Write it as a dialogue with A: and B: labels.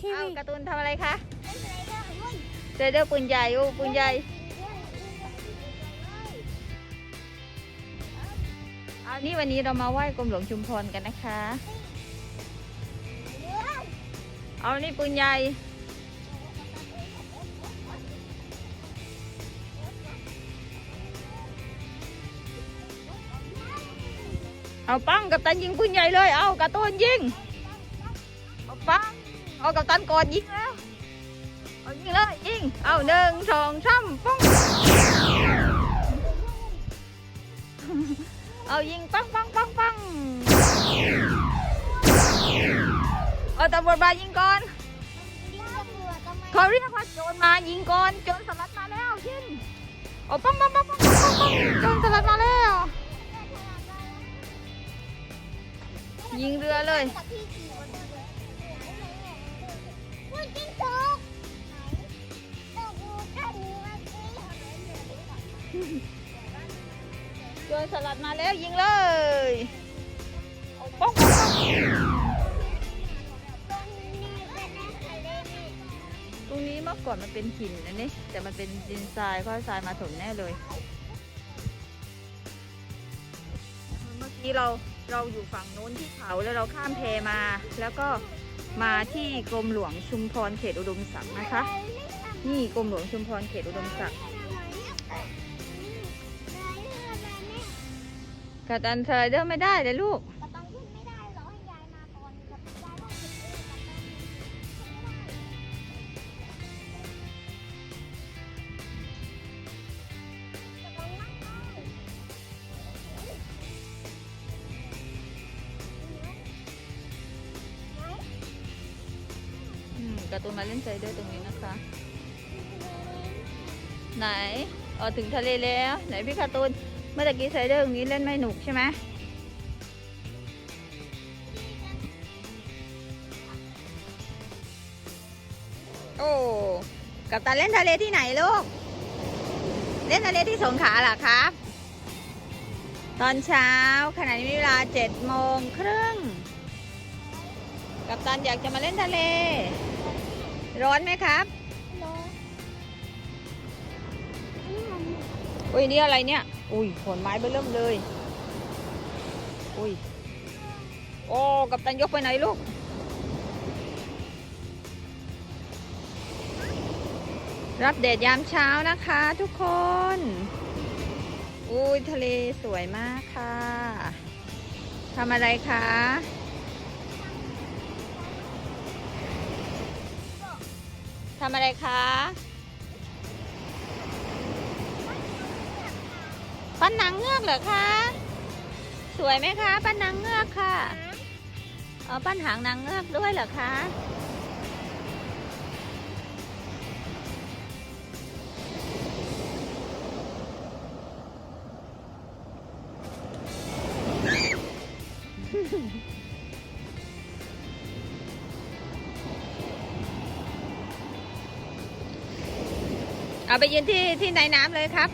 A: ที
B: เอา
A: วี
B: การ์ตูนทำอะไรคะ
C: เล่นอะไรก็มุ่น
B: เจอเดอร์ปืนใหญ่โอ้ปืนใหญ่เอานี่วันนี้เรามาไหว้กรมหลวงชุมพรกันนะคะ เอานี่ปืนใหญ่ เอาปังกับตันยิงปืนใหญ่เลย เอาการ์ตูนยิงเอาปัง เอากับตันกอดยิงแล้วเอายิงเลยยิงเอาหนึ่งสองสามปังเอายิงปังปังปังปังเอาตำรวจมายิงก่อนเขาเรียกว่าโจรมายิงก่อนโจรสลัดมาแล้วยิงเอาปังปังปังปังปังปังปังโจรสลัดมาแล้วยิงเรือเลย
C: พูดจิ้งถูกตกอยู่แค่นี้เมื่อกี้
B: โจรสลัดมาแล้วยิงเลยเอาปังปังปัง
C: ตรงนี้เป็นทะเลนี่
B: ตรงนี้เมื่อก่อนมันเป็นหินนะนี่แต่มันเป็นดินทรายเพราะทรายมาถมแน่เลย เมื่อกี้เราเราอยู่ฝั่งนู้นที่เขาแล้วเราข้ามแพมาแล้วก็ มาที่กรมหลวงชุมพรเขตอุดมศักดิ์นะคะ นี่กรมหลวงชุมพรเขตอุดมศักดิ์กัดอันสไลเดอร์ไม่ได้เลยลูก
C: กา
B: ร์ตูนมาเล่นสไลเดอร์ตรงนี้นะคะ ไหนเออถึงทะเลแล้ว ไหนพี่การ์ตูนเมื่อกี้สไลเดอร์ตรงนี้เล่นไม่หนุกใช่ไหมโอ้กับตาเล่นทะเลที่ไหนลูก เล่นทะเลที่สงขลาเหรอครับ ตอนเช้าขณะนี้เวลาเจ็ดโมงครึ่งกับตันอยากจะมาเล่นทะเล ร้อนไหมครับ
C: รอนี่มัน
B: อุ้ยนี่อะไรเนี่ย อุ้ยขนไม้ไปเริ่มเลย อุ้ย โอ้กับตันยกไปไหนลูก รับแดดยามเช้านะคะทุกคน อุ้ยทะเลสวยมากค่ะทำอะไรคะำอะไรคะปั้นนางเงือกเหรอคะ สวยไหมคะ ปั้นนางเงือกค่ะ เออปั้นหางนางเงือกด้วยเหรอคะ เอาไปยืนที่ที่ในน้ำเลยครับ